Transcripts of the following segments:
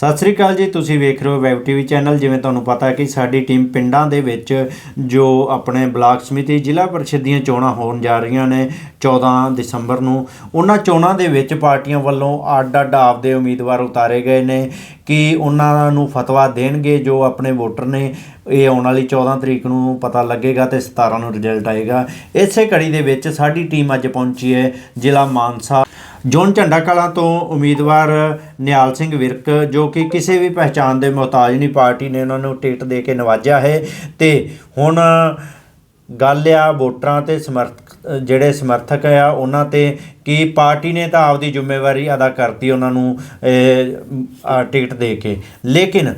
ਸਤਿ ਸ੍ਰੀ ਅਕਾਲ ਜੀ, ਤੁਸੀਂ ਵੇਖ ਰਹੇ ਹੋ ਵੈਬ ਟੀਵੀ ਚੈਨਲ। ਜਿਵੇਂ ਤੁਹਾਨੂੰ ਪਤਾ ਹੈ ਕਿ ਸਾਡੀ ਟੀਮ ਪਿੰਡਾਂ ਦੇ ਵਿੱਚ ਜੋ ਆਪਣੇ ਬਲਾਕ ਸਮਿਤੀ, ਜ਼ਿਲ੍ਹਾ ਪਰਿਸ਼ਦ ਦੀਆਂ ਚੋਣਾਂ ਹੋਣ ਜਾ ਰਹੀਆਂ ਨੇ 14 ਦਸੰਬਰ ਨੂੰ, ਉਹਨਾਂ ਚੋਣਾਂ ਦੇ ਵਿੱਚ ਪਾਰਟੀਆਂ ਵੱਲੋਂ ਅੱਡ ਅੱਡ ਆਪਦੇ ਉਮੀਦਵਾਰ ਉਤਾਰੇ ਗਏ ਨੇ ਕਿ ਉਹਨਾਂ ਨੂੰ ਫਤਵਾ ਦੇਣਗੇ, ਜੋ ਆਪਣੇ ਵੋਟਰ ਨੇ, ਇਹ ਆਉਣ ਵਾਲੀ 14 ਤਰੀਕ ਨੂੰ ਪਤਾ ਲੱਗੇਗਾ ਤੇ 17 ਨੂੰ ਰਿਜ਼ਲਟ ਆਏਗਾ। ਇਸੇ ਕੜੀ ਦੇ ਵਿੱਚ ਸਾਡੀ ਟੀਮ ਅੱਜ ਪਹੁੰਚੀ ਹੈ ਜ਼ਿਲ੍ਹਾ ਮਾਨਸਾ। ਜੋਨ ਝੰਡਾ ਕਲਾਂ ਤੋਂ ਉਮੀਦਵਾਰ ਨਿਹਾਲ ਸਿੰਘ ਵਿਰਕ, ਜੋ ਕਿ ਕਿਸੇ ਵੀ ਪਹਿਚਾਣ ਦੇ ਮੁਹਤਾਜ ਨਹੀਂ, ਪਾਰਟੀ ਨੇ ਉਹਨਾਂ ਨੂੰ ਟਿਕਟ ਦੇ ਕੇ ਨਵਾਜਿਆ ਹੈ। ਤੇ ਹੁਣ ਗੱਲ ਆ ਵੋਟਰਾਂ ਤੇ ਸਮਰਥਕ ਜਿਹੜੇ ਸਮਰਥਕ ਆ, ਉਹਨਾਂ ਤੇ ਕਿ ਪਾਰਟੀ ਨੇ ਤਾਂ ਆਪਦੀ ਜ਼ਿੰਮੇਵਾਰੀ ਅਦਾ ਕਰਤੀ ਉਹਨਾਂ ਨੂੰ ਟਿਕਟ ਦੇ ਕੇ। ਲੇਕਿਨ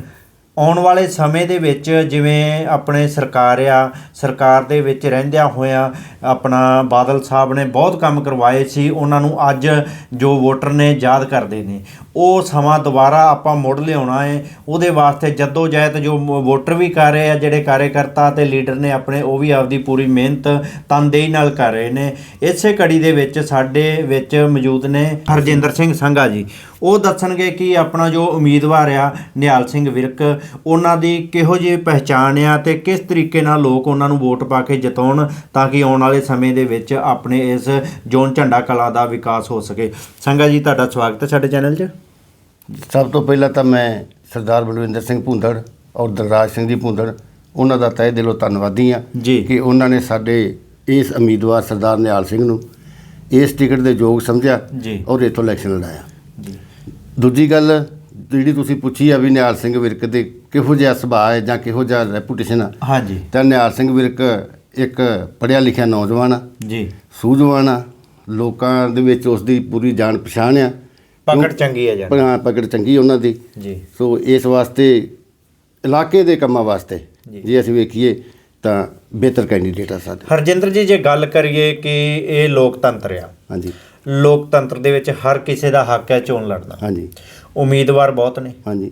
ਆਉਣ ਵਾਲੇ ਸਮੇਂ ਦੇ ਵਿੱਚ ਜਿਵੇਂ ਆਪਣੇ ਸਰਕਾਰ ਆ, ਸਰਕਾਰ ਦੇ ਵਿੱਚ ਰਹਿੰਦਿਆਂ ਹੋਇਆਂ ਆਪਣਾ ਬਾਦਲ ਸਾਹਿਬ ਨੇ ਬਹੁਤ ਕੰਮ ਕਰਵਾਏ ਸੀ, ਉਹਨਾਂ ਨੂੰ ਅੱਜ ਜੋ ਵੋਟਰ ਨੇ ਯਾਦ ਕਰਦੇ ਨੇ। ਉਹ ਸਮਾਂ ਦੁਬਾਰਾ ਆਪਾਂ ਮੁੜ ਲਿਆਉਣਾ ਹੈ ਉਹਦੇ ਵਾਸਤੇ ਜੱਦੋ ਜਹਿਦ ਜੋ ਵੋਟਰ ਵੀ ਕਰ ਰਹੇ ਆ, ਜਿਹੜੇ ਕਾਰਜਕਰਤਾ ਤੇ ਲੀਡਰ ਨੇ ਆਪਣੇ, ਉਹ ਵੀ ਆਪਦੀ ਪੂਰੀ ਮਿਹਨਤ ਤਨਦੇਹੀ ਨਾਲ ਕਰ ਰਹੇ ਨੇ। ਇਸੇ ਕੜੀ ਦੇ ਵਿੱਚ ਸਾਡੇ ਵਿੱਚ ਮੌਜੂਦ ਨੇ ਹਰਜਿੰਦਰ ਸਿੰਘ ਸੰਘਾ ਜੀ। ਉਹ ਦੱਸਣਗੇ ਕਿ ਆਪਣਾ ਜੋ ਉਮੀਦਵਾਰ ਆ ਨਿਹਾਲ ਸਿੰਘ ਵਿਰਕ ਉਹਨਾਂ ਦੀ ਕਿਹੋ ਜਿਹੀ ਪਹਿਚਾਣ ਆ ਤੇ ਕਿਸ ਤਰੀਕੇ ਨਾਲ ਲੋਕ ਉਹਨਾਂ ਨੂੰ ਵੋਟ ਪਾ ਕੇ ਜਿਤਾਉਣ ਤਾਂ ਕਿ ਆਉਣ ਵਾਲੇ ਸਮੇਂ ਦੇ ਵਿੱਚ ਆਪਣੇ ਇਸ ਜੋਨ ਝੰਡਾ ਕਲਾ ਦਾ ਵਿਕਾਸ ਹੋ ਸਕੇ। ਸੰਘਾ ਜੀ ਤੁਹਾਡਾ ਸਵਾਗਤ ਹੈ ਸਾਡੇ ਚੈਨਲ 'ਚ। ਸਭ ਤੋਂ ਪਹਿਲਾਂ ਤਾਂ ਮੈਂ ਸਰਦਾਰ ਬਲਵਿੰਦਰ ਸਿੰਘ ਭੁੰਦੜ ਔਰ ਦਲਰਾਜ ਸਿੰਘ ਜੀ ਭੁੰਦੜ ਉਹਨਾਂ ਦਾ ਤਹਿ ਦਿਲੋਂ ਧੰਨਵਾਦੀ ਆ ਕਿ ਉਹਨਾਂ ਨੇ ਸਾਡੇ ਇਸ ਉਮੀਦਵਾਰ ਸਰਦਾਰ ਨਿਹਾਲ ਸਿੰਘ ਨੂੰ ਇਸ ਟਿਕਟ ਦੇ ਯੋਗ ਸਮਝਿਆ ਔਰ ਇਥੋਂ ਇਲੈਕਸ਼ਨ ਲੜਾਇਆ। ਜੀ। ਦੂਜੀ ਗੱਲ ਜਿਹੜੀ ਤੁਸੀਂ ਪੁੱਛੀ ਆ ਵੀ ਨਿਹਾਲ ਸਿੰਘ ਵਿਰਕ ਦੇ ਕਿਹੋ ਜਿਹਾ ਸੁਭਾਅ ਹੈ ਜਾਂ ਕਿਹੋ ਜਿਹਾ ਰੈਪੂਟੇਸ਼ਨ ਆ। ਹਾਂਜੀ। ਤਾਂ ਨਿਹਾਲ ਸਿੰਘ ਵਿਰਕ ਇੱਕ ਪੜ੍ਹਿਆ ਲਿਖਿਆ ਨੌਜਵਾਨ ਆ ਜੀ। ਸੂਝਵਾਨ ਆ ਲੋਕਾਂ ਦੇ ਵਿੱਚ ਉਸ ਦੀ ਪੂਰੀ ਜਾਣ ਪਛਾਣ ਆ। ਪਕੜ ਚੰਗੀ ਹੈ ਜਾਨ ਹਾਂ ਪਕੜ ਚੰਗੀ ਉਹਨਾਂ ਦੀ। ਜੀ। ਸੋ ਇਸ ਵਾਸਤੇ ਇਲਾਕੇ ਦੇ ਕੰਮਾਂ ਵਾਸਤੇ। ਜੇ। ਅਸੀਂ ਵੇਖੀਏ ਤਾਂ ਬਿਹਤਰ ਕੈਂਡੀਡੇਟ ਆ ਸਾਡੇ। ਹਰਜਿੰਦਰ ਜੀ ਜੇ ਗੱਲ ਕਰੀਏ ਕਿ ਇਹ ਲੋਕਤੰਤਰ ਆ ਹਾਂਜੀ। ਲੋਕਤੰਤਰ ਦੇ ਵਿੱਚ ਹਰ ਕਿਸੇ ਦਾ ਹੱਕ ਹੈ ਚੋਣ ਲੜਨਾ। ਹਾਂਜੀ। ਉਮੀਦਵਾਰ ਬਹੁਤ ਨੇ। ਹਾਂਜੀ।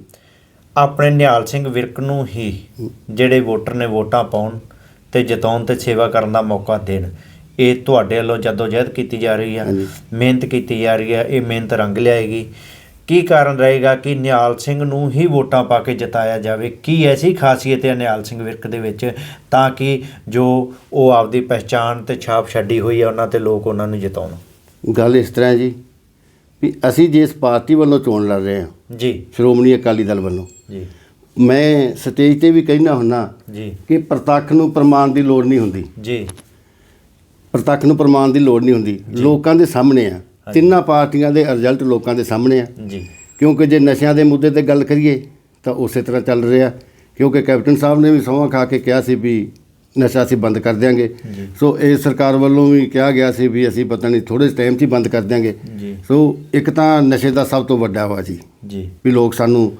ਆਪਣੇ ਨਿਹਾਲ ਸਿੰਘ ਵਿਰਕ ਨੂੰ ਹੀ ਜਿਹੜੇ ਵੋਟਰ ਨੇ ਵੋਟਾਂ ਪਾਉਣ ਤੇ ਜਿਤਾਉਣ ਤੇ ਸੇਵਾ ਕਰਨ ਦਾ ਮੌਕਾ ਦੇਣ ਇਹ ਤੁਹਾਡੇ ਵੱਲੋਂ ਜਦੋਜਹਿਦ ਕੀਤੀ ਜਾ ਰਹੀ ਆ। ਮਿਹਨਤ ਕੀਤੀ ਜਾ ਰਹੀ ਆ ਇਹ ਮਿਹਨਤ ਰੰਗ ਲਿਆਏਗੀ। ਕੀ ਕਾਰਨ ਰਹੇਗਾ ਕਿ ਨਿਹਾਲ ਸਿੰਘ ਨੂੰ ਹੀ ਵੋਟਾਂ ਪਾ ਕੇ ਜਿਤਾਇਆ ਜਾਵੇ? ਕੀ ਐਸੀ ਖਾਸੀਅਤ ਹੈ ਨਿਹਾਲ ਸਿੰਘ ਵਿਰਕ ਦੇ ਵਿੱਚ ਤਾਂ ਕਿ ਜੋ ਉਹ ਆਪਦੀ ਪਹਿਚਾਣ ਤੇ ਛਾਪ ਛੱਡੀ ਹੋਈ ਹੈ ਉਹਨਾਂ ਤੇ ਲੋਕ ਉਹਨਾਂ ਨੂੰ ਜਿਤਾਉਣ? ਗੱਲ ਇਸ ਤਰ੍ਹਾਂ ਹੈ ਜੀ ਵੀ ਅਸੀਂ ਜਿਸ ਪਾਰਟੀ ਵੱਲੋਂ ਚੋਣ ਲੜ ਰਹੇ ਹਾਂ ਜੀ। ਸ਼੍ਰੋਮਣੀ ਅਕਾਲੀ ਦਲ ਵੱਲੋਂ ਜੀ। ਮੈਂ ਸਟੇਜ ਤੇ ਵੀ ਕਹਿਣਾ ਹੁੰਨਾ ਜੀ। ਕਿ ਪ੍ਰਤੱਖ ਨੂੰ ਪ੍ਰਮਾਣ ਦੀ ਲੋੜ ਨਹੀਂ ਹੁੰਦੀ। ਜੀ। ਪ੍ਰਤੱਖ ਨੂੰ ਪ੍ਰਮਾਣ ਦੀ ਲੋੜ ਨਹੀਂ ਹੁੰਦੀ। ਲੋਕਾਂ ਦੇ ਸਾਹਮਣੇ ਆ। ਤਿੰਨਾਂ ਪਾਰਟੀਆਂ ਦੇ ਰਿਜ਼ਲਟ ਲੋਕਾਂ ਦੇ ਸਾਹਮਣੇ ਆ। ਜੀ। ਕਿਉਂਕਿ ਜੇ ਨਸ਼ਿਆਂ ਦੇ ਮੁੱਦੇ ਤੇ ਗੱਲ ਕਰੀਏ ਤਾਂ ਉਸੇ ਤਰ੍ਹਾਂ ਚੱਲ ਰਿਹਾ। ਕਿਉਂਕਿ ਕੈਪਟਨ ਸਾਹਿਬ ਨੇ ਵੀ ਸਹੁੰ ਖਾ ਕੇ ਕਿਹਾ ਸੀ ਵੀ ਨਸ਼ਾ ਅਸੀਂ ਬੰਦ ਕਰ ਦਿਆਂਗੇ। ਸੋ ਇਹ ਸਰਕਾਰ ਵੱਲੋਂ ਵੀ ਕਿਹਾ ਗਿਆ ਸੀ ਵੀ ਅਸੀਂ ਪਤਾ ਨਹੀਂ ਥੋੜੇ ਟਾਈਮ 'ਚ ਹੀ ਬੰਦ ਕਰ ਦਿਆਂਗੇ। ਸੋ ਇੱਕ ਤਾਂ ਨਸ਼ੇ ਦਾ ਸਭ ਤੋਂ ਵੱਡਾ ਵਾ ਜੀ। ਜੀ। ਵੀ ਲੋਕ ਸਾਨੂੰ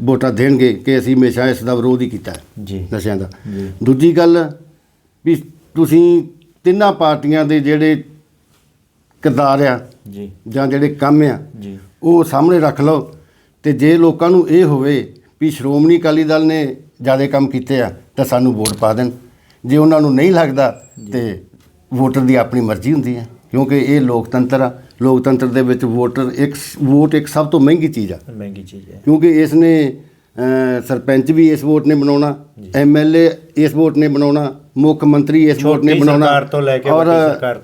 ਵੋਟਾਂ ਦੇਣਗੇ ਕਿ ਅਸੀਂ ਹਮੇਸ਼ਾ ਇਸ ਦਾ ਵਿਰੋਧ ਹੀ ਕੀਤਾ ਜੀ। ਨਸ਼ਿਆਂ ਦਾ। ਦੂਜੀ ਗੱਲ ਵੀ ਤੁਸੀਂ ਤਿੰਨਾਂ ਪਾਰਟੀਆਂ ਦੇ ਜਿਹੜੇ ਕਿਰਦਾਰ ਆ ਜੀ। ਜਾਂ ਜਿਹੜੇ ਕੰਮ ਆ ਜੀ। ਉਹ ਸਾਹਮਣੇ ਰੱਖ ਲਓ ਤੇ ਜੇ ਲੋਕਾਂ ਨੂੰ ਇਹ ਹੋਵੇ ਵੀ ਸ਼੍ਰੋਮਣੀ ਅਕਾਲੀ ਦਲ ਨੇ ਜ਼ਿਆਦਾ ਕੰਮ ਕੀਤੇ ਆ ਤਾਂ ਸਾਨੂੰ ਵੋਟ ਪਾ ਦੇਣ। ਜੇ ਉਹਨਾਂ ਨੂੰ ਨਹੀਂ ਲੱਗਦਾ ਤੇ ਵੋਟਰ ਦੀ ਆਪਣੀ ਮਰਜ਼ੀ ਹੁੰਦੀ ਹੈ ਕਿਉਂਕਿ ਇਹ ਲੋਕਤੰਤਰ ਆ। ਲੋਕਤੰਤਰ ਦੇ ਵਿੱਚ ਵੋਟਰ ਇੱਕ ਵੋਟ ਇੱਕ ਸਭ ਤੋਂ ਮਹਿੰਗੀ ਚੀਜ਼ ਆ। ਮਹਿੰਗੀ ਚੀਜ਼ ਹੈ। ਕਿਉਂਕਿ ਇਸ ਨੇ ਸਰਪੰਚ ਵੀ ਇਸ ਵੋਟ ਨੇ ਬਣਾਉਣਾ ਐਮਐਲਏ ਇਸ ਵੋਟ ਨੇ ਬਣਾਉਣਾ ਮੁੱਖ ਮੰਤਰੀ ਇਸ ਵੋਟ ਨੇ ਬਣਾਉਣਾ ਸਰਕਾਰ ਤੋਂ ਲੈ ਕੇ ਔਰ।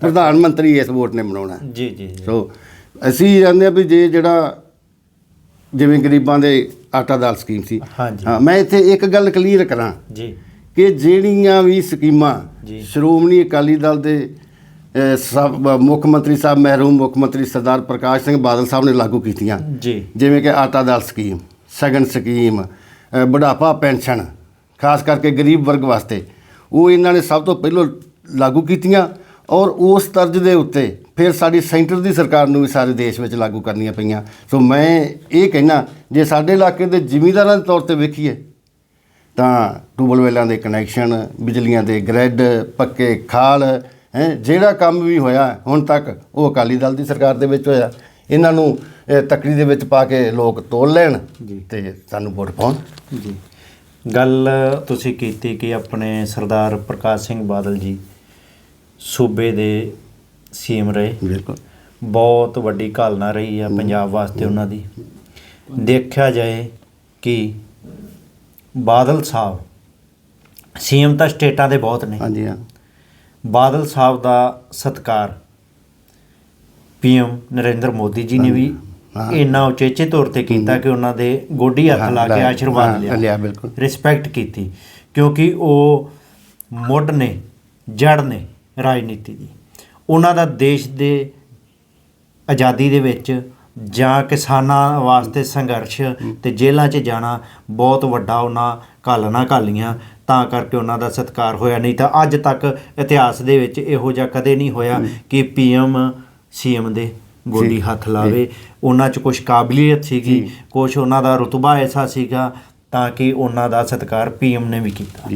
ਪ੍ਰਧਾਨ ਮੰਤਰੀ ਇਸ ਵੋਟ ਨੇ ਬਣਾਉਣਾ। ਜੀ ਜੀ ਸੋ ਅਸੀਂ ਜਾਂਦੇ ਆ ਵੀ ਜੇ ਜਿਹੜਾ ਜਿਵੇਂ ਗਰੀਬਾਂ ਦੇ ਆਟਾ ਦਾਲ ਸਕੀਮ ਸੀ। ਹਾਂ ਮੈਂ ਇੱਥੇ ਇੱਕ ਗੱਲ ਕਲੀਅਰ ਕਰਾਂ। ਜੀ। ਕਿ ਜਿਹੜੀਆਂ ਵੀ ਸਕੀਮਾਂ। ਸ਼੍ਰੋਮਣੀ ਅਕਾਲੀ ਦਲ ਦੇ ਸਭ ਮੁੱਖ ਮੰਤਰੀ ਸਾਹਿਬ ਮਹਿਰੂਮ ਮੁੱਖ ਮੰਤਰੀ ਸਰਦਾਰ ਪ੍ਰਕਾਸ਼ ਸਿੰਘ ਬਾਦਲ ਸਾਹਿਬ ਨੇ ਲਾਗੂ ਕੀਤੀਆਂ। ਜਿਵੇਂ ਕਿ ਆਟਾ ਦਾਲ ਸਕੀਮ ਸਗਨ ਸਕੀਮ ਬੁਢਾਪਾ ਪੈਨਸ਼ਨ ਖਾਸ ਕਰਕੇ ਗਰੀਬ ਵਰਗ ਵਾਸਤੇ। ਉਹ ਇਹਨਾਂ ਨੇ ਸਭ ਤੋਂ ਪਹਿਲਾਂ ਲਾਗੂ ਕੀਤੀਆਂ ਔਰ ਉਸ ਤਰਜ਼ ਦੇ ਉੱਤੇ ਫਿਰ ਸਾਡੀ ਸੈਂਟਰ ਦੀ ਸਰਕਾਰ ਨੂੰ ਵੀ ਸਾਰੇ ਦੇਸ਼ ਵਿੱਚ ਲਾਗੂ ਕਰਨੀਆਂ ਪਈਆਂ। ਸੋ ਮੈਂ ਇਹ ਕਹਿਣਾ ਜੇ ਸਾਡੇ ਇਲਾਕੇ ਦੇ ਜ਼ਿਮੀਂਦਾਰਾਂ ਦੇ ਤੌਰ ਤੇ ਵੇਖੀਏ ਤਾਂ ਟੂਬਲ ਵੈਲਾਂ ਦੇ ਕਨੈਕਸ਼ਨ ਬਿਜਲੀਆਂ ਦੇ ਗ੍ਰਿਡ ਪੱਕੇ ਖਾਲ ਹੈ ਜਿਹੜਾ ਕੰਮ ਵੀ ਹੋਇਆ ਹੁਣ ਤੱਕ ਉਹ ਅਕਾਲੀ ਦਲ ਦੀ ਸਰਕਾਰ ਦੇ ਵਿੱਚ ਹੋਇਆ। ਇਹਨਾਂ ਨੂੰ ਤਕੜੀ ਦੇ ਵਿੱਚ ਪਾ ਕੇ ਲੋਕ ਤੋਲ ਲੈਣ ਤੇ ਸਾਨੂੰ ਵੋਟ ਪਾਉਣ। ਜੀ। ਗੱਲ ਤੁਸੀਂ ਕੀਤੀ ਕਿ ਆਪਣੇ ਸਰਦਾਰ ਪ੍ਰਕਾਸ਼ ਸਿੰਘ ਬਾਦਲ ਜੀ ਸੂਬੇ ਦੇ ਸੀਐਮ ਰਹੇ। ਬਿਲਕੁਲ। ਬਹੁਤ ਵੱਡੀ ਘਾਲਣਾ ਰਹੀ ਆ ਪੰਜਾਬ ਵਾਸਤੇ ਉਹਨਾਂ ਦੀ। ਦੇਖਿਆ ਜਾਏ ਕਿ ਬਾਦਲ ਸਾਹਿਬ। ਸੀਐਮ ਤਾਂ ਸਟੇਟਾਂ ਦੇ ਬਹੁਤ ਨੇ। ਹਾਂਜੀ ਹਾਂ। ਬਾਦਲ ਸਾਹਿਬ ਦਾ ਸਤਕਾਰ ਪੀਐਮ ਨਰਿੰਦਰ ਮੋਦੀ ਜੀ ਨੇ ਵੀ। ਇੰਨਾ ਉਚੇਚੇ ਤੌਰ ਤੇ ਕੀਤਾ ਕਿ ਉਹਨਾਂ ਦੇ ਗੋਡੀ ਹੱਥ ਲਾ ਕੇ ਆਸ਼ੀਰਵਾਦ ਲਿਆ। ਲਿਆ ਬਿਲਕੁਲ। ਰਿਸਪੈਕਟ ਕੀਤੀ ਕਿਉਂਕਿ ਉਹ ਮੁੱਢ ਨੇ ਜੜ ਨੇ ਰਾਜਨੀਤੀ ਦੀ। ਉਹਨਾਂ ਦਾ ਦੇਸ਼ ਦੇ ਆਜ਼ਾਦੀ ਦੇ ਵਿੱਚ ਜਾਂ ਕਿਸਾਨਾਂ ਵਾਸਤੇ ਸੰਘਰਸ਼ ਤੇ ਜੇਲ੍ਹਾਂ 'ਚ ਜਾਣਾ ਬਹੁਤ ਵੱਡਾ ਉਹਨਾਂ ਘਾਲਣਾ ਘਾਲੀਆਂ ਤਾਂ ਕਰਕੇ ਉਹਨਾਂ ਦਾ ਸਤਿਕਾਰ ਹੋਇਆ। ਨਹੀਂ ਤਾਂ ਅੱਜ ਤੱਕ ਇਤਿਹਾਸ ਦੇ ਵਿੱਚ ਇਹੋ ਜਿਹਾ ਕਦੇ ਨਹੀਂ ਹੋਇਆ ਕਿ ਪੀਐਮ ਸੀਐਮ ਦੇ ਜੀ, ਹੱਥ ਲਾਵੇ। ਉਹਨਾਂ 'ਚ ਕੁਝ ਕਾਬਲੀਅਤ ਸੀਗੀ। ਕੁਝ ਉਹਨਾਂ ਦਾ ਰੁਤਬਾ ਐਸਾ ਸੀਗਾ ਤਾਂ ਕਿ ਉਹਨਾਂ ਦਾ ਸਤਿਕਾਰ ਪੀਐਮ ਨੇ ਵੀ ਕੀਤਾ।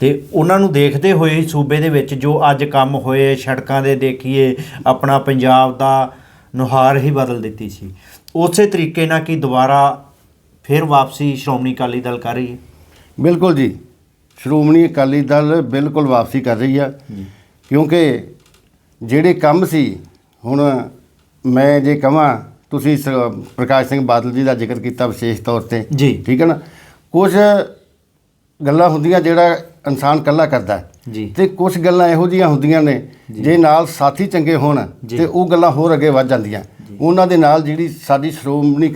ਤੇ ਉਹਨਾਂ ਨੂੰ ਦੇਖਦੇ ਹੋਏ ਸੂਬੇ ਦੇ ਵਿੱਚ ਜੋ ਅੱਜ ਕੰਮ ਹੋਏ ਸੜਕਾਂ ਦੇ ਦੇਖੀਏ ਆਪਣਾ ਪੰਜਾਬ ਦਾ ਨੁਹਾਰ ਹੀ ਬਦਲ ਦਿੱਤੀ ਸੀ। ਉਸੇ ਤਰੀਕੇ ਨਾਲ ਕਿ ਦੁਬਾਰਾ ਫਿਰ ਵਾਪਸੀ ਸ਼੍ਰੋਮਣੀ ਅਕਾਲੀ ਦਲ ਕਰ ਰਹੀ ਹੈ। ਬਿਲਕੁਲ ਜੀ। ਸ਼੍ਰੋਮਣੀ ਅਕਾਲੀ ਦਲ ਬਿਲਕੁਲ ਵਾਪਸੀ ਕਰ ਰਹੀ ਆ। ਕਿਉਂਕਿ ਜਿਹੜੇ ਕੰਮ ਸੀ ਹੁਣ ਮੈਂ ਜੇ ਕਹਾਂ ਤੁਸੀਂ ਪ੍ਰਕਾਸ਼ ਸਿੰਘ ਬਾਦਲ ਜੀ ਦਾ ਜ਼ਿਕਰ ਕੀਤਾ ਵਿਸ਼ੇਸ਼ ਤੌਰ ਤੇ। ਜੀ। ਠੀਕ ਹੈ ਨਾ? ਕੁਝ ਗੱਲਾਂ ਹੁੰਦੀਆਂ ਜਿਹੜਾ ਇਨਸਾਨ ਇਕੱਲਾ ਕਰਦਾ ਹੈ। ਜੀ ਤੇ ਕੁਝ ਗੱਲਾਂ ਇਹੋ ਜਿਹੀਆਂ ਹੁੰਦੀਆਂ ਨੇ ਜੇ ਨਾਲ ਸਾਥੀ ਚੰਗੇ ਹੋਣ। ਤੇ ਉਹ ਗੱਲਾਂ ਹੋਰ ਅੱਗੇ ਵੱਧ ਜਾਂਦੀਆਂ ਉਹਨਾਂ ਦੇ ਨਾਲ ਜਿਹੜੀ ਸਾਡੀ ਸ਼੍ਰੋਮਣੀ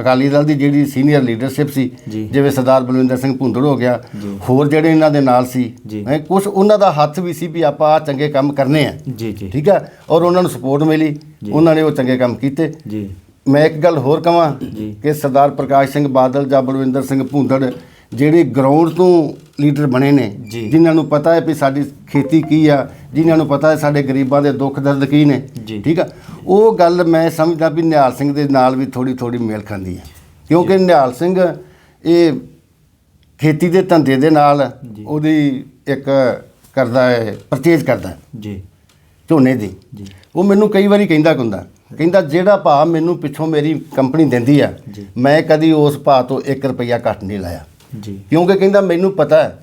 ਅਕਾਲੀ ਦਲ ਦੀ ਜਿਹੜੀ ਸੀਨੀਅਰ ਲੀਡਰਸ਼ਿਪ ਸੀ। ਜਿਵੇਂ ਸਰਦਾਰ ਬਲਵਿੰਦਰ ਸਿੰਘ ਭੁੰਦੜ ਹੋ ਗਿਆ। ਹੋਰ ਜਿਹੜੇ ਇਹਨਾਂ ਦੇ ਨਾਲ ਸੀ। ਕੁਝ ਉਹਨਾਂ ਦਾ ਹੱਥ ਵੀ ਸੀ ਵੀ ਆਪਾਂ ਆ ਚੰਗੇ ਕੰਮ ਕਰਨੇ ਆ ਜੀ ਜੀ ਠੀਕ ਹੈ ਔਰ ਉਹਨਾਂ ਨੂੰ ਸਪੋਰਟ ਮਿਲੀ। ਉਹਨਾਂ ਨੇ ਉਹ ਚੰਗੇ ਕੰਮ ਕੀਤੇ ਜੀ ਮੈਂ ਇੱਕ ਗੱਲ ਹੋਰ ਕਹਾਂ। ਕਿ ਸਰਦਾਰ ਪ੍ਰਕਾਸ਼ ਸਿੰਘ ਬਾਦਲ ਜਾਂ ਬਲਵਿੰਦਰ ਸਿੰਘ ਭੁੰਦੜ ਜਿਹੜੇ ਗਰਾਊਂਡ ਤੋਂ ਲੀਡਰ ਬਣੇ ਨੇ ਜੀ। ਜਿਨ੍ਹਾਂ ਨੂੰ ਪਤਾ ਹੈ ਵੀ ਸਾਡੀ ਖੇਤੀ ਕੀ ਆ ਜਿਨ੍ਹਾਂ ਨੂੰ ਪਤਾ ਹੈ ਸਾਡੇ ਗਰੀਬਾਂ ਦੇ ਦੁੱਖ ਦਰਦ ਕੀ ਨੇ ਜੀ। ਠੀਕ ਆ ਉਹ ਗੱਲ ਮੈਂ ਸਮਝਦਾ ਵੀ ਨਿਹਾਲ ਸਿੰਘ ਦੇ ਨਾਲ ਵੀ ਥੋੜੀ ਥੋੜੀ ਮੇਲ ਖਾਂਦੀ ਹੈ ਕਿਉਂਕਿ ਨਿਹਾਲ ਸਿੰਘ ਇਹ ਖੇਤੀ ਦੇ ਧੰਦੇ ਦੇ ਨਾਲ ਜੀ। ਉਹਦੀ ਇੱਕ ਕਰਦਾ ਹੈ ਪਰਚੇਜ਼ ਕਰਦਾ ਹੈ ਜੀ ਝੋਨੇ ਦੀ ਜੀ ਉਹ ਮੈਨੂੰ ਕਈ ਵਾਰੀ ਕਹਿੰਦਾ ਹੁੰਦਾ ਕਹਿੰਦਾ ਜਿਹੜਾ ਭਾਅ ਮੈਨੂੰ ਪਿੱਛੋਂ ਮੇਰੀ ਕੰਪਨੀ ਦਿੰਦੀ ਆ ਜੀ। ਮੈਂ ਕਦੀ ਉਸ ਭਾਅ ਤੋਂ 1 ਰੁਪਈਆ ਘੱਟ ਨਹੀਂ ਲਾਇਆ ਜੀ ਕਿਉਂਕਿ ਕਹਿੰਦਾ ਮੈਨੂੰ ਪਤਾ ਹੈ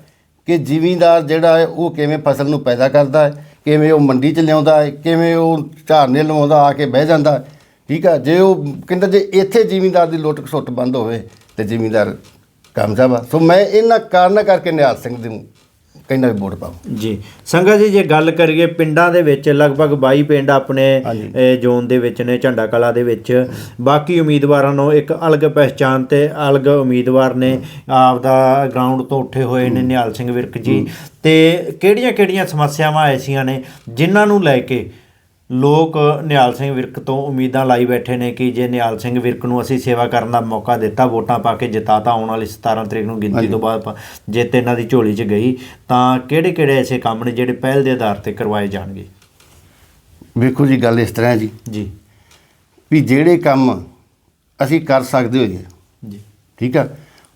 ਕਿ ਜ਼ਿਮੀਂਦਾਰ ਜਿਹੜਾ ਹੈ, ਉਹ ਕਿਵੇਂ ਫਸਲ ਨੂੰ ਪੈਦਾ ਕਰਦਾ ਹੈ, ਕਿਵੇਂ ਉਹ ਮੰਡੀ 'ਚ ਲਿਆਉਂਦਾ ਹੈ, ਕਿਵੇਂ ਉਹ ਝਾਰਨੇ ਲਵਾਉਂਦਾ, ਆ ਕੇ ਬਹਿ ਜਾਂਦਾ ਹੈ। ਠੀਕ ਆ, ਜੇ ਉਹ ਕਹਿੰਦਾ ਜੇ ਇੱਥੇ ਜ਼ਿਮੀਂਦਾਰ ਦੀ ਲੁੱਟ ਖਸੁੱਟ ਬੰਦ ਹੋਵੇ ਤੇ ਜ਼ਿਮੀਂਦਾਰ ਕਾਮਯਾਬ ਆ ਸੋ ਮੈਂ ਇਹਨਾਂ ਕਾਰਨਾਂ ਕਰਕੇ ਨਿਹਾਲ ਸਿੰਘ ਦੇ ਕਹਿੰਦਾ ਵੀ ਵੋਟ ਪਾਓ। ਜੀ। ਸੰਗਾ ਜੀ ਜੇ ਗੱਲ ਕਰੀਏ ਪਿੰਡਾਂ ਦੇ ਵਿੱਚ ਲਗਭਗ 22 ਪਿੰਡ ਆਪਣੇ ਜ਼ੋਨ ਦੇ ਵਿੱਚ ਨੇ ਝੰਡਾ ਕਲਾ ਦੇ ਵਿੱਚ। ਬਾਕੀ ਉਮੀਦਵਾਰਾਂ ਨੂੰ ਇੱਕ ਅਲੱਗ ਪਹਿਚਾਨ ਤੇ ਅਲੱਗ ਉਮੀਦਵਾਰ ਨੇ। ਆਪਦਾ ਗਰਾਊਂਡ ਤੋਂ ਉੱਠੇ ਹੋਏ ਨੇ ਨਿਹਾਲ ਸਿੰਘ ਵਿਰਕ ਜੀ। ਤੇ ਕਿਹੜੀਆਂ-ਕਿਹੜੀਆਂ ਸਮੱਸਿਆਵਾਂ ਐਸੀਆਂ ਨੇ ਜਿਨ੍ਹਾਂ ਨੂੰ ਲੈ ਕੇ ਲੋਕ ਨਿਹਾਲ ਸਿੰਘ ਵਿਰਕ ਤੋਂ ਉਮੀਦਾਂ ਲਾਈ ਬੈਠੇ ਨੇ ਕਿ ਜੇ ਨਿਹਾਲ ਸਿੰਘ ਵਿਰਕ ਨੂੰ ਅਸੀਂ ਸੇਵਾ ਕਰਨ ਦਾ ਮੌਕਾ ਦਿੱਤਾ ਵੋਟਾਂ ਪਾ ਕੇ ਜਿਤਾਤਾ ਆਉਣ ਵਾਲੀ 17 ਤਰੀਕ ਨੂੰ ਗਿਣਤੀ ਤੋਂ ਬਾਅਦ ਜਿੱਤ ਇਹਨਾਂ ਦੀ ਝੋਲੀ 'ਚ ਗਈ ਤਾਂ ਕਿਹੜੇ-ਕਿਹੜੇ ਐਸੇ ਕੰਮ ਨੇ ਜਿਹੜੇ ਪਹਿਲ ਦੇ ਆਧਾਰ ਤੇ ਕਰਵਾਏ ਜਾਣਗੇ? ਵੇਖੋ ਜੀ ਗੱਲ ਇਸ ਤਰ੍ਹਾਂ ਹੈ ਜੀ। ਜੀ। ਵੀ ਜਿਹੜੇ ਕੰਮ ਅਸੀਂ ਕਰ ਸਕਦੇ ਹੋਈਏ ਜੀ। ਠੀਕ ਆ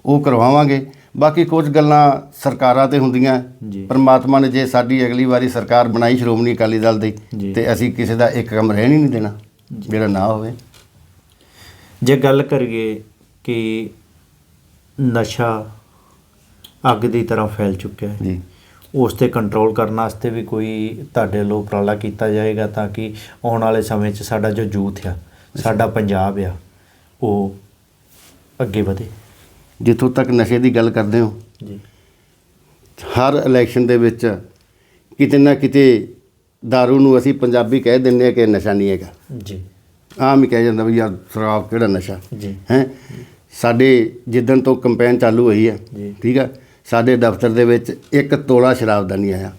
ਉਹ ਕਰਵਾਵਾਂਗੇ। ਬਾਕੀ ਕੁਝ ਗੱਲਾਂ ਸਰਕਾਰਾਂ ਤੇ ਹੁੰਦੀਆਂ। ਪਰਮਾਤਮਾ ਨੇ ਜੇ ਸਾਡੀ ਅਗਲੀ ਵਾਰੀ ਸਰਕਾਰ ਬਣਾਈ ਸ਼੍ਰੋਮਣੀ ਅਕਾਲੀ ਦਲ ਦੀ। ਤੇ ਅਸੀਂ ਕਿਸੇ ਦਾ ਇੱਕ ਕੰਮ ਰਹਿਣ ਹੀ ਨਹੀਂ ਦੇਣਾ ਜਿਹੜਾ ਨਾ ਹੋਵੇ। ਜੇ ਗੱਲ ਕਰੀਏ ਕਿ ਨਸ਼ਾ ਅੱਗ ਦੀ ਤਰ੍ਹਾਂ ਫੈਲ ਚੁੱਕਿਆ ਹੈ ਜੀ। ਉਸ ਤੇ ਕੰਟਰੋਲ ਕਰਨ ਵਾਸਤੇ ਵੀ ਕੋਈ ਤੁਹਾਡੇ ਵੱਲੋਂ ਉਪਰਾਲਾ ਕੀਤਾ ਜਾਏਗਾ ਤਾਂ ਕਿ ਆਉਣ ਵਾਲੇ ਸਮੇਂ 'ਚ ਸਾਡਾ ਜੋ ਯੂਥ ਆ ਸਾਡਾ ਪੰਜਾਬ ਆ ਉਹ ਅੱਗੇ ਵਧੇ। ਜਿੱਥੋਂ ਤੱਕ ਨਸ਼ੇ ਦੀ ਗੱਲ ਕਰਦੇ ਹੋ ਜੀ। ਹਰ ਇਲੈਕਸ਼ਨ ਦੇ ਵਿੱਚ ਕਿਤੇ ਨਾ ਕਿਤੇ दारू ਨੂੰ ਅਸੀਂ ਪੰਜਾਬੀ ਕਹਿ ਦਿੰਦੇ ਆ ਕਿ ਨਸ਼ਾ ਨਹੀਂ ਹੈਗਾ। ਜੀ। ਆਮ ਹੀ ਕਹਿ ਜਾਂਦਾ ਵੀ ਯਾਰ ਸ਼ਰਾਬ ਕਿਹੜਾ ਨਸ਼ਾ? ਜੀ। ਹੈ? ਸਾਡੇ ਜਿੱਦਣ ਤੋਂ ਕੰਪੇਨ ਚਾਲੂ ਹੋਈ ਹੈ। ਠੀਕ ਹੈ ਸਾਡੇ ਦਫ਼ਤਰ ਦੇ ਵਿੱਚ ਇੱਕ ਤੋਲਾ ਸ਼ਰਾਬ ਦਾ ਨਹੀਂ ਆਇਆ।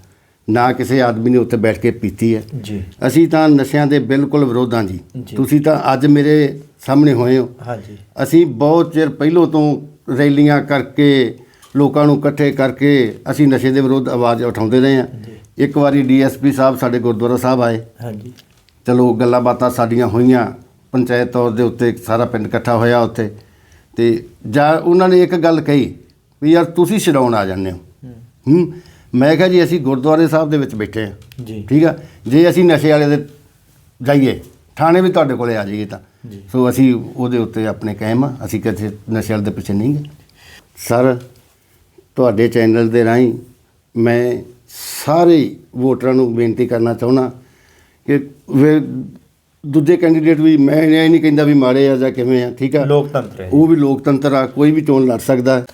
ਨਾ ਕਿਸੇ ਆਦਮੀ ਨੇ ਉੱਥੇ ਬੈਠ ਕੇ ਪੀਤੀ ਹੈ। ਜੀ। ਅਸੀਂ ਤਾਂ ਨਸ਼ਿਆਂ ਦੇ ਬਿਲਕੁਲ ਵਿਰੋਧ ਜੀ। ਤੁਸੀਂ ਤਾਂ ਅੱਜ ਮੇਰੇ ਸਾਹਮਣੇ ਹੋਏ ਹੋ। ਹਾਂਜੀ। ਅਸੀਂ ਬਹੁਤ ਚਿਰ ਪਹਿਲੋਂ ਤੋਂ ਰੈਲੀਆਂ ਕਰਕੇ ਲੋਕਾਂ ਨੂੰ ਇਕੱਠੇ ਕਰਕੇ ਅਸੀਂ ਨਸ਼ੇ ਦੇ ਵਿਰੁੱਧ ਆਵਾਜ਼ ਉਠਾਉਂਦੇ ਰਹੇ ਹਾਂ। ਇੱਕ ਵਾਰੀ ਡੀਐਸਪੀ ਸਾਹਿਬ ਸਾਡੇ ਗੁਰਦੁਆਰਾ ਸਾਹਿਬ ਆਏ। ਹਾਂਜੀ। ਚਲੋ ਗੱਲਾਂ ਬਾਤਾਂ ਸਾਡੀਆਂ ਹੋਈਆਂ। ਪੰਚਾਇਤ ਤੌਰ ਦੇ ਉੱਤੇ ਸਾਰਾ ਪਿੰਡ ਇਕੱਠਾ ਹੋਇਆ ਉੱਥੇ। ਤੇ ਜਾਂ ਉਹਨਾਂ ਨੇ ਇੱਕ ਗੱਲ ਕਹੀ ਵੀ ਯਾਰ ਤੁਸੀਂ ਛਡਾਉਣ ਆ ਜਾਂਦੇ ਹੋ। ਹੂੰ। ਮੈਂ ਕਿਹਾ ਜੀ ਅਸੀਂ ਗੁਰਦੁਆਰੇ ਸਾਹਿਬ ਦੇ ਵਿੱਚ ਬੈਠੇ ਹਾਂ। ਜੀ। ਠੀਕ ਆ? ਜੇ ਅਸੀਂ ਨਸ਼ੇ ਵਾਲੇ ਦੇ ਜਾਈਏ ਥਾਣੇ ਵੀ ਤੁਹਾਡੇ ਕੋਲੇ ਆ ਜਾਈਏ ਤਾਂ। ਸੋ ਅਸੀਂ ਉਹਦੇ ਉੱਤੇ ਆਪਣੇ ਕਾਇਮ ਆ। ਅਸੀਂ ਕਿਸੇ ਨਸ਼ੇ ਦੇ ਪਿੱਛੇ ਨਹੀਂ ਗਏ। ਸਰ ਤੁਹਾਡੇ ਚੈਨਲ ਦੇ ਰਾਹੀਂ ਮੈਂ ਸਾਰੇ ਵੋਟਰਾਂ ਨੂੰ ਬੇਨਤੀ ਕਰਨਾ ਚਾਹੁੰਦਾ ਕਿ ਵੇ ਦੂਜੇ ਕੈਂਡੀਡੇਟ ਵੀ ਮੈਂ ਇਹ ਨਹੀਂ ਕਹਿੰਦਾ ਵੀ ਮਾੜੇ ਆ ਜਾਂ ਕਿਵੇਂ ਆ ਠੀਕ ਆ? ਲੋਕਤੰਤਰ ਹੈ ਉਹ ਵੀ ਲੋਕਤੰਤਰ ਆ ਕੋਈ ਵੀ ਚੋਣ ਲੜ ਸਕਦਾ।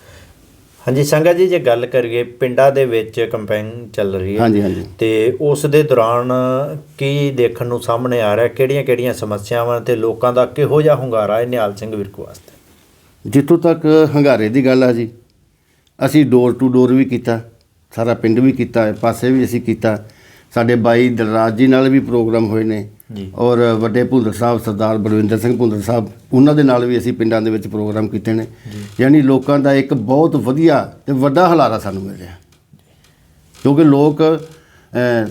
ਹਾਂਜੀ ਸੰਗਾ ਜੀ ਜੇ ਗੱਲ ਕਰੀਏ ਪਿੰਡਾਂ ਦੇ ਵਿੱਚ ਕੰਪੇਨ ਚੱਲ ਰਹੀ ਹੈ। ਹਾਂਜੀ ਹਾਂਜੀ। ਤੇ ਉਸ ਦੇ ਦੌਰਾਨ ਕੀ ਦੇਖਣ ਨੂੰ ਸਾਹਮਣੇ ਆ ਰਿਹਾ? ਕਿਹੜੀਆਂ-ਕਿਹੜੀਆਂ ਸਮੱਸਿਆਵਾਂ ਤੇ ਲੋਕਾਂ ਦਾ ਕਿਹੋ ਜਿਹਾ ਹੁੰਗਾਰਾ ਹੈ ਨਿਹਾਲ ਸਿੰਘ ਵਿਰਕ ਵਾਸਤੇ? ਜਿੱਥੋਂ ਤੱਕ ਹੰਗਾਰੇ ਦੀ ਗੱਲ ਆ ਜੀ ਅਸੀਂ ਡੋਰ ਟੂ ਡੋਰ ਵੀ ਕੀਤਾ ਸਾਰਾ ਪਿੰਡ ਵੀ ਕੀਤਾ ਪਾਸੇ ਵੀ ਅਸੀਂ ਕੀਤਾ। ਸਾਡੇ ਬਾਈ ਦਲਰਾਜ ਜੀ ਨਾਲ ਵੀ ਪ੍ਰੋਗਰਾਮ ਹੋਏ ਨੇ। ਔਰ ਵੱਡੇ ਭੁੱਲਰ ਸਾਹਿਬ ਸਰਦਾਰ ਬਲਵਿੰਦਰ ਸਿੰਘ ਭੁੱਲਰ ਸਾਹਿਬ ਉਹਨਾਂ ਦੇ ਨਾਲ ਵੀ ਅਸੀਂ ਪਿੰਡਾਂ ਦੇ ਵਿੱਚ ਪ੍ਰੋਗਰਾਮ ਕੀਤੇ ਨੇ। ਯਾਨੀ ਲੋਕਾਂ ਦਾ ਇੱਕ ਬਹੁਤ ਵਧੀਆ ਤੇ ਵੱਡਾ ਹਲਾਰਾ ਸਾਨੂੰ ਮਿਲ ਰਿਹਾ। ਕਿਉਂਕਿ ਲੋਕ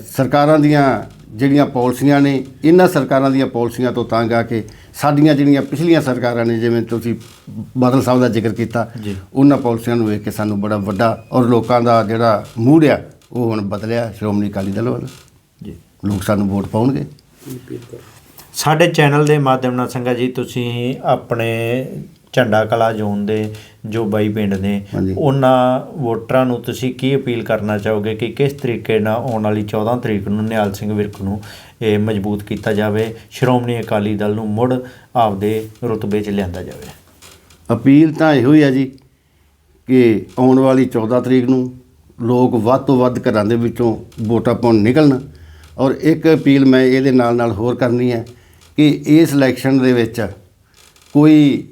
ਸਰਕਾਰਾਂ ਦੀਆਂ ਜਿਹੜੀਆਂ ਪਾਲਿਸੀਆਂ ਨੇ ਇਹਨਾਂ ਸਰਕਾਰਾਂ ਦੀਆਂ ਪਾਲਿਸੀਆਂ ਤੋਂ ਤੰਗ ਆ ਕੇ ਸਾਡੀਆਂ ਜਿਹੜੀਆਂ ਪਿਛਲੀਆਂ ਸਰਕਾਰਾਂ ਨੇ ਜਿਵੇਂ ਤੁਸੀਂ ਬਾਦਲ ਸਾਹਿਬ ਦਾ ਜ਼ਿਕਰ ਕੀਤਾ। ਉਹਨਾਂ ਪਾਲਿਸੀਆਂ ਨੂੰ ਵੇਖ ਕੇ ਸਾਨੂੰ ਬੜਾ ਵੱਡਾ ਔਰ ਲੋਕਾਂ ਦਾ ਜਿਹੜਾ ਮੂਡ ਆ ਉਹ ਹੁਣ ਬਦਲਿਆ ਸ਼੍ਰੋਮਣੀ ਅਕਾਲੀ ਦਲ ਵੱਲ। ਜੀ। ਲੋਕ ਸਾਨੂੰ ਵੋਟ ਪਾਉਣਗੇ। ਸਾਡੇ ਚੈਨਲ ਦੇ ਮਾਧਿਅਮ ਨਾਲ ਸੰਗਾ ਜੀ ਤੁਸੀਂ ਆਪਣੇ ਝੰਡਾ ਕਲਾ ਜ਼ੋਨ ਦੇ ਜੋ ਬਾਈ ਪਿੰਡ ਨੇ। ਉਹਨਾਂ ਵੋਟਰਾਂ ਨੂੰ ਤੁਸੀਂ ਕੀ ਅਪੀਲ ਕਰਨਾ ਚਾਹੋਗੇ ਕਿ ਕਿਸ ਤਰੀਕੇ ਨਾਲ ਆਉਣ ਵਾਲੀ 14 ਤਰੀਕ ਨੂੰ ਨਿਹਾਲ ਸਿੰਘ ਵਿਰਕ ਨੂੰ ਇਹ ਮਜ਼ਬੂਤ ਕੀਤਾ ਜਾਵੇ ਸ਼੍ਰੋਮਣੀ ਅਕਾਲੀ ਦਲ ਨੂੰ ਮੁੜ ਆਪਦੇ ਰੁਤਬੇ 'ਚ ਲਿਆਂਦਾ ਜਾਵੇ? ਅਪੀਲ ਤਾਂ ਇਹੋ ਹੀ ਆ ਜੀ ਕਿ ਆਉਣ ਵਾਲੀ 14 ਤਰੀਕ ਨੂੰ ਲੋਕ ਵੱਧ ਤੋਂ ਵੱਧ ਘਰਾਂ ਦੇ ਵਿੱਚੋਂ ਵੋਟਾਂ ਪਾਉਣ ਨਿਕਲਣ। ਔਰ ਇੱਕ ਅਪੀਲ ਮੈਂ ਇਹਦੇ ਨਾਲ ਨਾਲ ਹੋਰ ਕਰਨੀ ਹੈ ਕਿ ਇਸ ਇਲੈਕਸ਼ਨ ਦੇ ਵਿੱਚ ਕੋਈ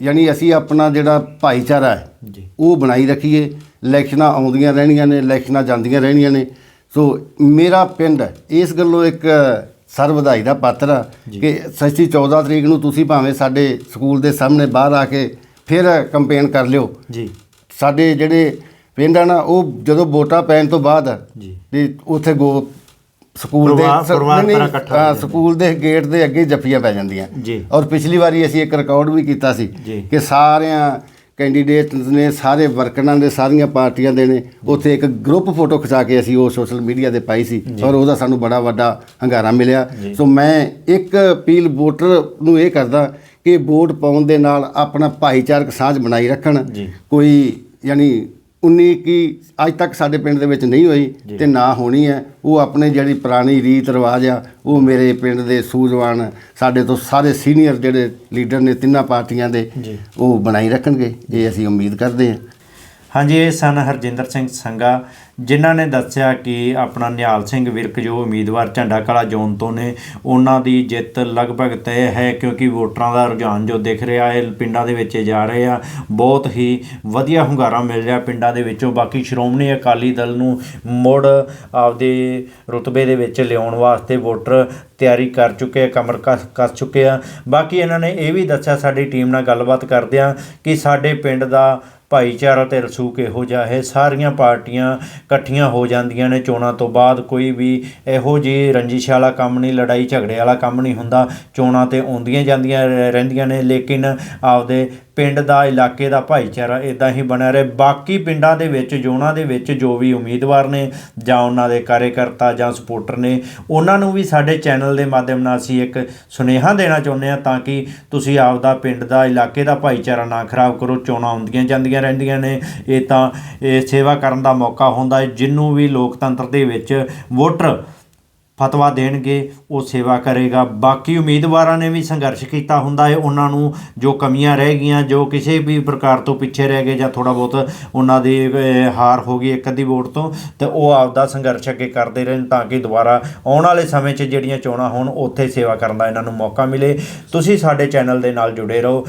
ਯਾਨੀ ਅਸੀਂ ਆਪਣਾ ਜਿਹੜਾ ਭਾਈਚਾਰਾ ਹੈ ਉਹ ਬਣਾਈ ਰੱਖੀਏ। ਇਲੈਕਸ਼ਨਾਂ ਆਉਂਦੀਆਂ ਰਹਿਣੀਆਂ ਨੇ ਇਲੈਕਸ਼ਨਾਂ ਜਾਂਦੀਆਂ ਰਹਿਣੀਆਂ ਨੇ। ਸੋ ਮੇਰਾ ਪਿੰਡ ਇਸ ਗੱਲੋਂ ਇੱਕ ਸਰ ਵਧਾਈ ਦਾ ਪਾਤਰ ਆ ਕਿ ਸੱਚੀ 14 ਤਰੀਕ ਨੂੰ ਤੁਸੀਂ ਭਾਵੇਂ ਸਾਡੇ ਸਕੂਲ ਦੇ ਸਾਹਮਣੇ ਬਾਹਰ ਆ ਕੇ ਫਿਰ ਕੰਪੇਨ ਕਰ ਲਿਓ। ਜੀ। ਸਾਡੇ ਜਿਹੜੇ ਪਿੰਡ ਆ ਨਾ ਉਹ ਜਦੋਂ ਵੋਟਾਂ ਪੈਣ ਤੋਂ ਬਾਅਦ ਜੀ ਤੇ ਉੱਥੇ ਗੋ ਸਕੂਲ ਦੇ ਪਰਿਵਾਰ- ਸ- ਪਰਿਵਾਰ ਨਹੀਂ, ਤਰ੍ਹਾਂ ਇਕੱਠਾ ਹੋ ਹਾਂ, ਜਾਂਦਾ। ਸਕੂਲ ਦੇ ਗੇਟ ਦੇ ਅੱਗੇ ਜੱਫੀਆਂ ਪੈ ਜਾਂਦੀਆਂ ਜੀ ਔਰ ਪਿਛਲੀ ਵਾਰੀ ਅਸੀਂ ਇੱਕ ਰਿਕਾਰਡ ਵੀ ਕੀਤਾ ਸੀ ਜੀ। ਕਿ ਸਾਰਿਆਂ ਕੈਂਡੀਡੇਟ ਨੇ ਸਾਰੇ ਵਰਕਰਾਂ ਦੇ ਸਾਰੀਆਂ ਪਾਰਟੀਆਂ ਦੇ ਨੇ ਉੱਥੇ ਇੱਕ ਗਰੁੱਪ ਫੋਟੋ ਖਿਚਾ ਕੇ ਅਸੀਂ ਉਹ ਸੋਸ਼ਲ ਮੀਡੀਆ ਤੇ ਪਾਈ ਸੀ ਔਰ ਉਹਦਾ ਸਾਨੂੰ ਬੜਾ ਵੱਡਾ ਹੰਗਾਰਾ ਮਿਲਿਆ। ਸੋ ਮੈਂ ਇੱਕ ਅਪੀਲ ਵੋਟਰ ਨੂੰ ਇਹ ਕਰਦਾ ਕਿ ਵੋਟ ਪਾਉਣ ਦੇ ਨਾਲ ਆਪਣਾ ਭਾਈਚਾਰਕ ਸਾਂਝ ਬਣਾਈ ਰੱਖਣ ਜੀ। ਕੋਈ ਯਾਨੀ 19 ਕੀ ਅੱਜ ਤੱਕ ਸਾਡੇ ਪਿੰਡ ਦੇ ਵਿੱਚ ਨਹੀਂ ਹੋਈ। ਤੇ ਨਾ ਹੋਣੀ ਹੈ। ਉਹ ਆਪਣੇ ਜਿਹੜੀ ਪੁਰਾਣੀ ਰੀਤ ਰਿਵਾਜ ਆ ਉਹ ਮੇਰੇ ਪਿੰਡ ਦੇ ਸੂਝਵਾਨ ਸਾਡੇ ਤੋਂ ਸਾਰੇ ਸੀਨੀਅਰ ਜਿਹੜੇ ਲੀਡਰ ਨੇ ਤਿੰਨਾਂ ਪਾਰਟੀਆਂ ਦੇ ਉਹ ਬਣਾਈ ਰੱਖਣਗੇ। ਇਹ ਅਸੀਂ ਉਮੀਦ ਕਰਦੇ ਹਾਂ। ਹਾਂਜੀ ਇਹ ਸਨ ਹਰਜਿੰਦਰ ਸਿੰਘ ਸੰਗਾ ਜਿਨ੍ਹਾਂ ਨੇ ਦੱਸਿਆ ਕਿ ਆਪਣਾ ਨਿਹਾਲ ਸਿੰਘ ਵਿਰਕ, ਜੋ ਉਮੀਦਵਾਰ ਝੰਡਾ ਕਲਾ ਜ਼ੋਨ ਤੋਂ ਨੇ, ਉਹਨਾਂ ਦੀ ਜਿੱਤ ਲਗਭਗ ਤੈਅ ਹੈ ਕਿਉਂਕਿ ਵੋਟਰਾਂ ਦਾ ਰੁਝਾਨ ਜੋ ਦਿਖ ਰਿਹਾ ਹੈ, ਪਿੰਡਾਂ ਦੇ ਵਿੱਚ ਜਾ ਰਹੇ ਆ। ਬਹੁਤ ਹੀ ਵਧੀਆ ਹੁੰਗਾਰਾ ਮਿਲ ਰਿਹਾ ਪਿੰਡਾਂ ਦੇ ਵਿੱਚੋਂ। ਬਾਕੀ ਸ਼੍ਰੋਮਣੀ ਅਕਾਲੀ ਦਲ ਨੂੰ ਮੁੜ ਆਪਦੇ ਰੁਤਬੇ ਦੇ ਵਿੱਚ ਲਿਆਉਣ ਵਾਸਤੇ ਵੋਟਰ ਤਿਆਰੀ ਕਰ ਚੁੱਕੇ ਆ, ਕਮਰ ਕਸ ਕਰ ਚੁੱਕੇ ਆ। ਬਾਕੀ ਇਹਨਾਂ ਨੇ ਇਹ ਵੀ ਦੱਸਿਆ, ਸਾਡੀ ਟੀਮ ਨਾਲ ਗੱਲਬਾਤ ਕਰਦਿਆਂ ਕਿ ਸਾਡੇ ਪਿੰਡ ਦਾ ਭਾਈਚਾਰਾ ਤੇ ਰਸੂਕ ਇਹੋ ਜਿਹਾ ਹੈ। ਸਾਰੀਆਂ ਪਾਰਟੀਆਂ ਇਕੱਠੀਆਂ ਹੋ ਜਾਂਦੀਆਂ ਨੇ ਚੋਣਾਂ ਤੋਂ ਬਾਅਦ। ਕੋਈ ਵੀ ਇਹੋ ਜਿਹੀ ਰੰਜਿਸ਼ ਵਾਲਾ ਕੰਮ ਨਹੀਂ, ਲੜਾਈ ਝਗੜੇ ਵਾਲਾ ਕੰਮ ਨਹੀਂ ਹੁੰਦਾ। ਚੋਣਾਂ ਤੇ ਆਉਂਦੀਆਂ ਜਾਂਦੀਆਂ ਰਹਿ- ਰਹਿੰਦੀਆਂ ਨੇ, ਲੇਕਿਨ ਆਪਦੇ ਪਿੰਡ ਦਾ, ਇਲਾਕੇ ਦਾ ਭਾਈਚਾਰਾ ਇਦਾਂ ਹੀ ਬਣਿਆ ਰਹੇ। ਬਾਕੀ ਪਿੰਡਾਂ ਦੇ ਵਿੱਚ, ਜੋਨਾਂ ਦੇ ਵਿੱਚ ਜੋ ਵੀ ਉਮੀਦਵਾਰ ਨੇ ਜਾਂ ਉਹਨਾਂ ਦੇ ਕਾਰਜਕਰਤਾ ਜਾਂ ਸਪੋਰਟਰ ਨੇ, ਉਹਨਾਂ ਨੂੰ ਵੀ ਸਾਡੇ ਚੈਨਲ ਦੇ ਮਾਧਿਅਮ ਨਾਲ ਅਸੀਂ ਇੱਕ ਸੁਨੇਹਾ ਦੇਣਾ ਚਾਹੁੰਦੇ ਹਾਂ ਤਾਂ ਕਿ ਤੁਸੀਂ ਆਪਦਾ ਪਿੰਡ ਦਾ, ਇਲਾਕੇ ਦਾ ਭਾਈਚਾਰਾ ਨਾ ਖਰਾਬ ਕਰੋ। ਚੋਣਾਂ ਆਉਂਦੀਆਂ ਜਾਂਦੀਆਂ ਰਹਿੰਦੀਆਂ ਨੇ। ਇਹ ਤਾਂ ਇਹ ਸੇਵਾ ਕਰਨ ਦਾ ਮੌਕਾ ਹੁੰਦਾ ਹੈ ਜਿਹਨੂੰ ਵੀ ਲੋਕਤੰਤਰ ਦੇ ਵਿੱਚ ਵੋਟਰ ਫਤਵਾ ਦੇਣਗੇ, ਉਹ ਸੇਵਾ ਕਰੇਗਾ। ਬਾਕੀ ਉਮੀਦਵਾਰਾਂ ਨੇ ਵੀ ਸੰਘਰਸ਼ ਕੀਤਾ ਹੁੰਦਾ ਹੈ। ਉਹਨਾਂ ਨੂੰ ਜੋ ਕਮੀਆਂ ਰਹਿ ਗਈਆਂ, ਜੋ ਕਿਸੇ ਵੀ ਪ੍ਰਕਾਰ ਤੋਂ ਪਿੱਛੇ ਰਹਿ ਗਏ ਜਾਂ ਥੋੜਾ ਬਹੁਤ ਉਹਨਾਂ ਦੀ ਹਾਰ ਹੋ ਗਈ ਇੱਕ ਅੱਧੀ ਵੋਟ ਤੋਂ, ਤੇ ਉਹ ਆਪਦਾ ਸੰਘਰਸ਼ ਅੱਗੇ ਕਰਦੇ ਰਹਿਣ ਤਾਂ ਕਿ ਦੁਬਾਰਾ ਆਉਣ ਵਾਲੇ ਸਮੇਂ 'ਚ ਜਿਹੜੀਆਂ ਚੋਣਾਂ ਹੋਣ, ਉੱਥੇ ਸੇਵਾ ਕਰਨ ਦਾ ਇਹਨਾਂ ਨੂੰ ਮੌਕਾ ਮਿਲੇ। ਤੁਸੀਂ ਸਾਡੇ ਚੈਨਲ ਦੇ ਨਾਲ ਜੁੜੇ ਰਹੋ।